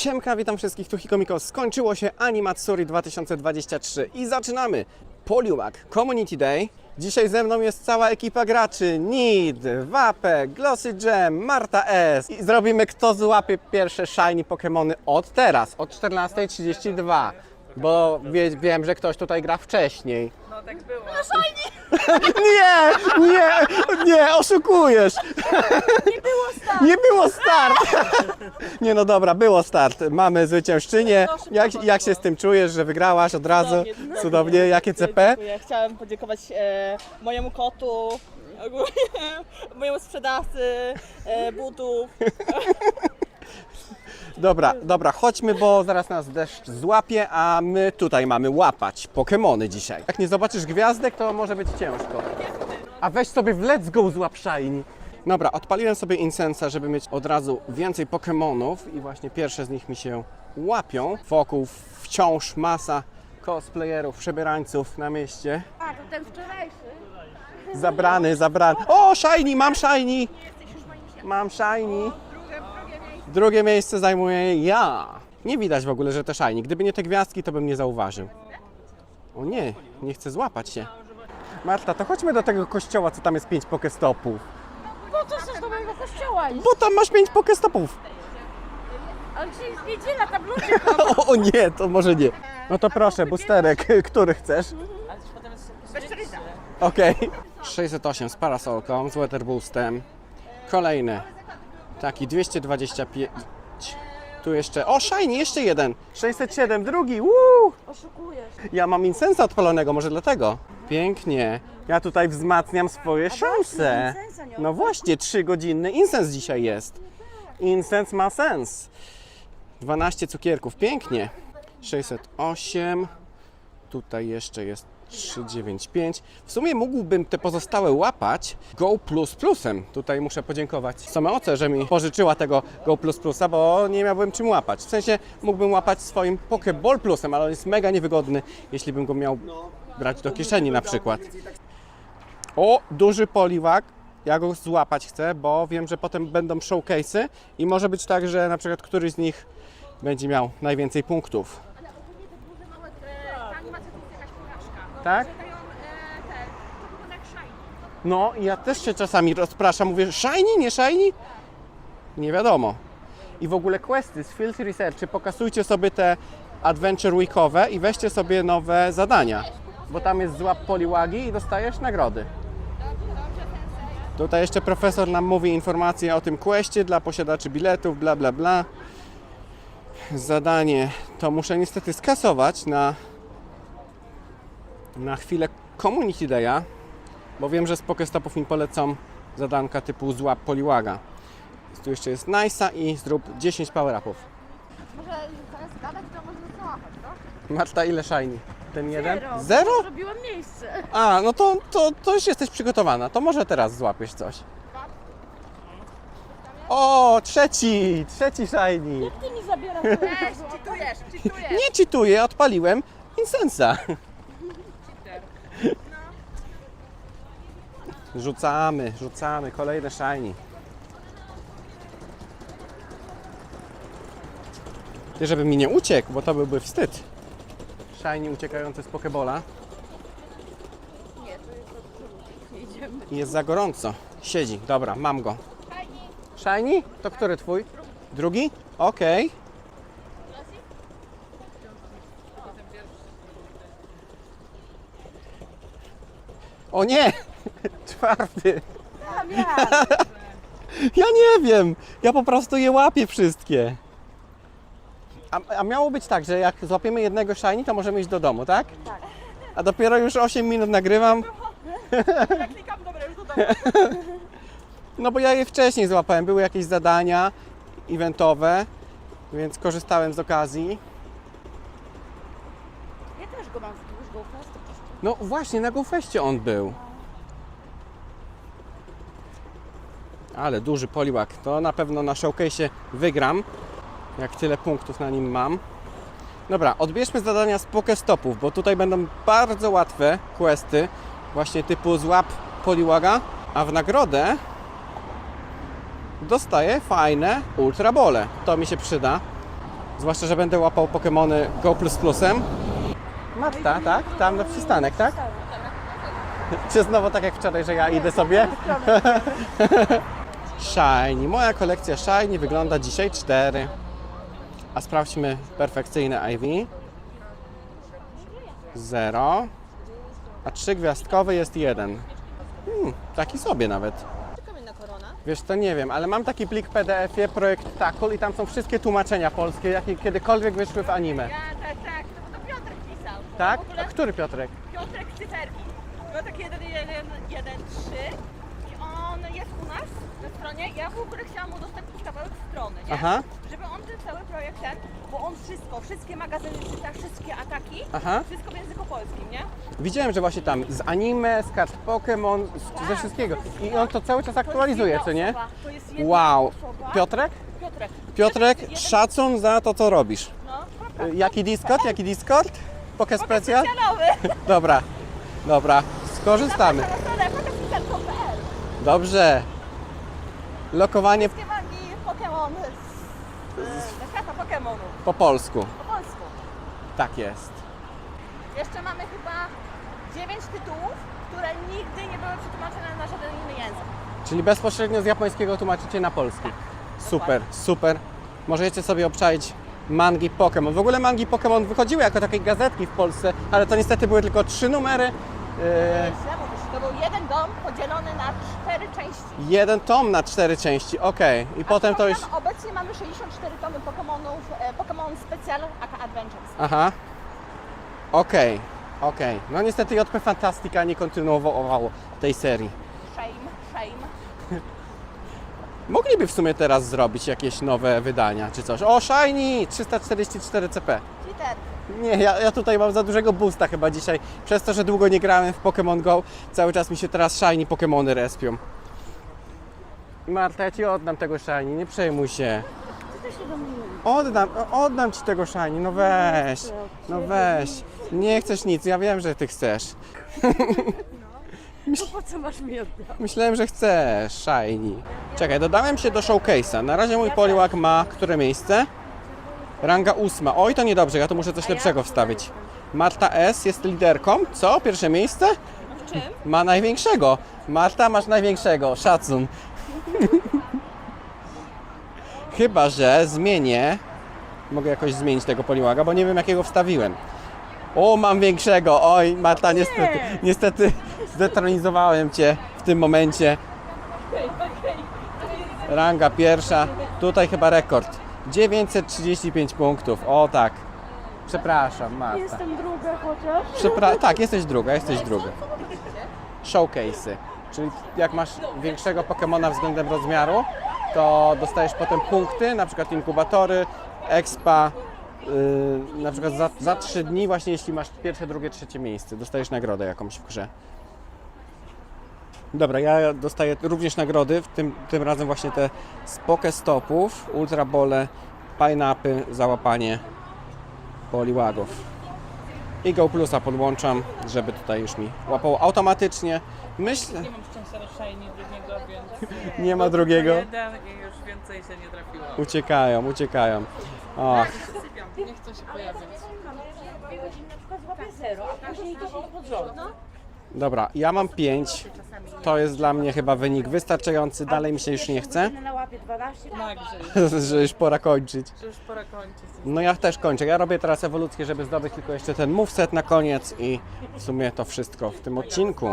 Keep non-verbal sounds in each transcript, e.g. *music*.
Siemka, witam wszystkich, tu Hikomiko. Skończyło się Animatsuri 2023 i zaczynamy! Poliwag Community Day. Dzisiaj ze mną jest cała ekipa graczy. Nid, Wape, Glossy Jam, Marta S. I zrobimy kto złapie pierwsze shiny Pokémony od teraz, od 14.32. Bo wie, wiem, że ktoś tutaj gra wcześniej. No tak było. *laughs* Nie, nie, nie, oszukujesz. Nie było start. Nie było start! *laughs* Nie no dobra, było start. Mamy zwyciężczynię. No, szybko Jak, jak poszło. się z tym czujesz, że wygrałaś od razu? Cudownie, cudownie. Cudownie, jakie CP? Dziękuję. Chciałem podziękować e, mojemu kotu, ogólnie *laughs* mojemu sprzedawcy e, butów. Dobra, dobra, chodźmy, bo zaraz nas deszcz złapie, a my tutaj mamy łapać Pokemony dzisiaj. Jak nie zobaczysz gwiazdek, to może być ciężko. A weź sobie w Let's Go złap Shiny. Dobra, odpaliłem sobie Incensa, żeby mieć od razu więcej Pokemonów i właśnie pierwsze z nich mi się łapią. Wokół wciąż masa cosplayerów, przebierańców na mieście. A, to ten wczorajszy. Zabrany, zabrany. O, Shiny, mam Shiny! Mam Shiny. Drugie miejsce zajmuję ja. Nie widać w ogóle, że to Shiny. Gdyby nie te gwiazdki, to bym nie zauważył. O nie, nie chcę złapać się. Marta, to chodźmy do tego kościoła, co tam jest pięć pokestopów. Po co chcesz do mojego kościoła iść? Bo tam masz pięć pokestopów. Ale dzisiaj jest niedziela, tam ludzie. *laughs* O, o nie, to może nie. No to proszę, boosterek, *laughs* który chcesz? Okej. *laughs* 608 z parasolką, z weather boostem. Kolejny. Taki 225. Tu jeszcze. O, shiny, jeszcze jeden. 607, drugi. Woo! Oszukujesz. Ja mam incensa odpalonego, może dlatego. Pięknie. Ja tutaj wzmacniam swoje szanse. incensa nie No właśnie, 3-godzinny incens dzisiaj jest. Incens ma sens. 12 cukierków, pięknie. 608. Tutaj jeszcze jest 395. W sumie mógłbym te pozostałe łapać Go Plus Plusem. Tutaj muszę podziękować Someoce, że mi pożyczyła tego Go Plus Plusa, bo nie miałbym czym łapać. W sensie mógłbym łapać swoim Pokeball Plusem, ale on jest mega niewygodny, jeśli bym go miał brać do kieszeni na przykład. O, duży poliwag. Ja go złapać chcę, bo wiem, że potem będą showcase'y i może być tak, że na przykład któryś z nich będzie miał najwięcej punktów. Tak? No, i ja też się czasami rozpraszam, mówię, shiny, nie shiny? Nie wiadomo. I w ogóle questy z Field Research, pokazujcie sobie te Adventure Weekowe i weźcie sobie nowe zadania, bo tam jest złap poliwagi i dostajesz nagrody. Tutaj jeszcze profesor nam mówi informacje o tym questie dla posiadaczy biletów, bla bla bla. Zadanie to muszę niestety skasować na, na chwilę Community Day'a, bo wiem, że z Pokestopów mi polecą zadanka typu złap poliłaga. Tu jeszcze jest Nice'a i zrób 10 power-upów. Może zamiast gadać, to może załapać, no? Marta, ile shiny? Ten jeden? Zero. Zero? Zrobiłem miejsce. A, no to, to, to już jesteś przygotowana. To może teraz złapiesz coś. O, trzeci! Trzeci shiny! Ty mi zabierasz. Weź, czytujesz, czytujesz. Nie czytuję, odpaliłem Incensa. Rzucamy, rzucamy, kolejne shiny. Ty, żeby mi nie uciekł, bo to byłby wstyd. Shiny uciekający z Pokebola. I Jest za gorąco. Siedzi, dobra, mam go. Shiny? To który twój? Drugi? Okej. O nie! Czwarty. Ja nie wiem. Ja po prostu je łapię wszystkie. A, a miało być tak, że jak złapiemy jednego shiny, to możemy iść do domu, tak? Tak. A dopiero już 8 minut nagrywam. Ja klikam, dobra, już do domu. No bo ja je wcześniej złapałem. Były jakieś zadania eventowe, więc korzystałem z okazji. Ja też go mam wzdłuż go fest. No właśnie, na GoFeście on był. Ale duży poliwak. To na pewno na showcase wygram. Jak tyle punktów na nim mam. Dobra, odbierzmy zadania z Pokestopów, bo tutaj będą bardzo łatwe questy. Właśnie typu złap poliwaga. A w nagrodę dostaję fajne ultrabole. To mi się przyda. Zwłaszcza, że będę łapał Pokemony Go Plus Plusem. Marta, tak? Tam na przystanek, tak? Czy znowu tak jak wczoraj, że ja idę sobie? *laughs* Shiny. Moja kolekcja Shiny wygląda dzisiaj 4. A sprawdźmy perfekcyjne IV. 0. A trzygwiazdkowy jest 1. Hmm, taki sobie nawet. Wiesz, to nie wiem, ale mam taki plik PDF-ie, projekt Takul i tam są wszystkie tłumaczenia polskie, jakie kiedykolwiek wyszły w anime. Ja, tak, tak, to, to Piotrek pisał. Tak? W ogóle A który Piotrek? Piotrek Cyferki. Ma taki 1, 1, 1, 3 i on jest u nas na stronie. Ja w ogóle chciałam udostępnić kawałek strony, nie? Aha, Żeby on ten cały projekt ten, bo on wszystko, wszystkie magazyny czyta, wszystkie ataki, aha. wszystko w języku polskim, nie? Widziałem, że właśnie tam z anime, z kart Pokémon, z, ze wszystkiego. I on to cały czas aktualizuje, jedna co nie? Osoba, to jest jedna Wow. osoba. Piotrek? Piotrek. Piotrek, Jeden- szacun za to, co robisz. No, kropka. Y, Jaki Discord? Jaki Discord? Poke Specjal? Specjalowy. *laughs* Dobra, dobra, skorzystamy. Zapraszam na stronę. Dobrze. Lokowanie Wszystkie magii Pokémon z, z świata Pokémonów po polsku. po polsku. Tak jest. Jeszcze mamy chyba 9 tytułów, które nigdy nie były przetłumaczone na żaden inny język. Czyli bezpośrednio z japońskiego tłumaczycie na polski. Super, super. Możecie sobie obczaić mangi Pokémon. W ogóle mangi Pokémon wychodziły jako takie gazetki w Polsce, ale to niestety były tylko trzy numery. Yy, Źle to był jeden dom podzielony na cztery części. jeden tom na cztery części, okej. I potem to już... Przypominam, Obecnie mamy 64 tomy Pokémonów, e, Pokémon Special aka Adventures. Aha. Okej, okej. No niestety JP Fantastica nie kontynuowało tej serii. Shame, shame. *laughs* Mogliby w sumie teraz zrobić jakieś nowe wydania czy coś. O, Shiny 344 CP. Twitter. Nie, ja, ja tutaj mam za dużego boosta chyba dzisiaj. Przez to, że długo nie grałem w Pokémon Go, cały czas mi się teraz Shiny Pokémony respią. Marta, ja Ci oddam tego Shiny, nie przejmuj się. Oddam, oddam Ci tego Shiny, no weź, no weź. Nie chcesz nic, ja wiem, że Ty chcesz. *laughs* No po co masz mi oddać? Myślałem, że chcesz Shiny. Czekaj, dodałem się do showcase'a. Na razie mój Poliwag ma które miejsce? Ranga ósma. Oj, to niedobrze, ja tu muszę coś lepszego wstawić. Marta S jest liderką. Co? Pierwsze miejsce? W czym? Ma największego. Marta, masz największego. Szacun. *laughs* Chyba, że zmienię. Mogę jakoś zmienić tego poliłaga, bo nie wiem jakiego wstawiłem. O, mam większego. Oj, Marta, niestety, niestety zdetronizowałem cię w tym momencie. Ranga pierwsza. Tutaj chyba rekord. 935 punktów. O tak. Przepraszam, Marta. Jestem druga chociaż. Przepra- tak, jesteś druga, jesteś druga. Showcase'y. Czyli jak masz większego Pokemona względem rozmiaru, to dostajesz potem punkty, na przykład inkubatory, expa, yy, na przykład za, za 3 dni właśnie jeśli masz pierwsze, drugie, trzecie miejsce, dostajesz nagrodę jakąś w grze. Dobra, ja dostaję również nagrody, w tym, tym razem właśnie te z Pokestopów, Ultra Bole, Pineapy, za łapanie poliłagów. I Go Plusa podłączam, żeby tutaj już mi łapał automatycznie. Myślę, Nie mam szczęścia do Shiny drugiego, więc *laughs* nie ma drugiego. jeden i już więcej się nie trafiło. Uciekają, uciekają. Och, nie chcą się pojawiać. Dobra, ja mam 5. To jest dla mnie chyba wynik wystarczający. Dalej mi się już nie chce, Na łapie 12. Także, że już pora kończyć. że już pora kończyć. No ja też kończę. Ja robię teraz ewolucję, żeby zdobyć tylko jeszcze ten moveset na koniec i w sumie to wszystko w tym odcinku.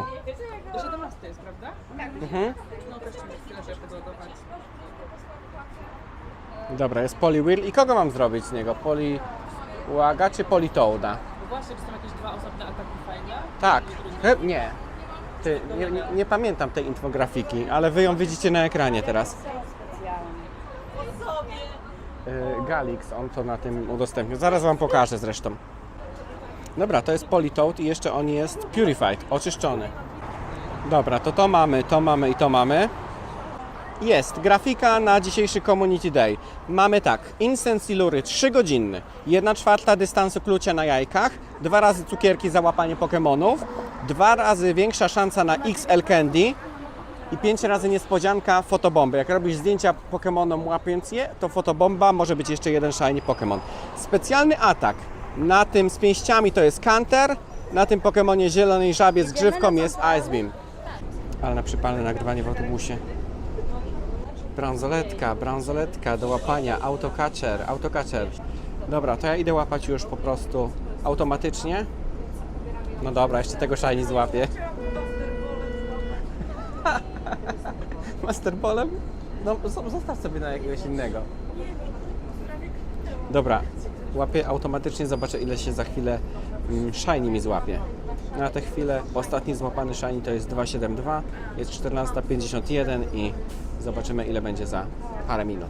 Do 17 jest, prawda? Mhm. No chwilę, żeby podładować. Dobra, jest Poliwheel. I kogo mam zrobić z niego? Poliłaga czy Politoada? Właśnie, czy są jakieś dwa osobne ataki fajne? Tak. He, nie. Ty, nie, nie, nie pamiętam tej infografiki, ale wy ją widzicie na ekranie teraz. Yy, Galix, on to na tym udostępnił. Zaraz wam pokażę zresztą. Dobra, to jest Politoad i jeszcze on jest Purified, oczyszczony. Dobra, to to mamy, to mamy i to mamy. Jest grafika na dzisiejszy Community Day. Mamy tak, Incense Ilury 3 godzinny, 1 czwarta dystansu klucia na jajkach, dwa razy cukierki za łapanie Pokémonów, dwa razy większa szansa na XL Candy, I 5 razy niespodzianka fotobomby. Jak robisz zdjęcia Pokémonom łapiąc je, to fotobomba może być jeszcze jeden shiny Pokémon. Specjalny atak. Na tym z pięściami to jest Canter, na tym Pokémonie zielonej żabie z grzywką jest Ice Beam. Ale na przypalne nagrywanie w autobusie. Bransoletka, bransoletka do łapania, autocatcher, autocatcher. Dobra, to ja idę łapać już po prostu automatycznie. No dobra, jeszcze tego shiny złapię. *laughs* Masterballem? No zostaw sobie na jakiegoś innego. Dobra, łapię automatycznie, zobaczę ile się za chwilę mm, shiny mi złapie. Na tę chwilę ostatni złapany shiny to jest 272, jest 14.51 i zobaczymy ile będzie za parę minut.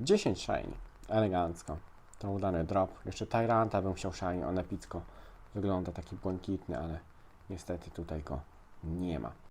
10 shiny, elegancko. To udany drop. Jeszcze Tyranta bym chciał shiny, on epicko wygląda taki błękitny, ale niestety tutaj go nie ma.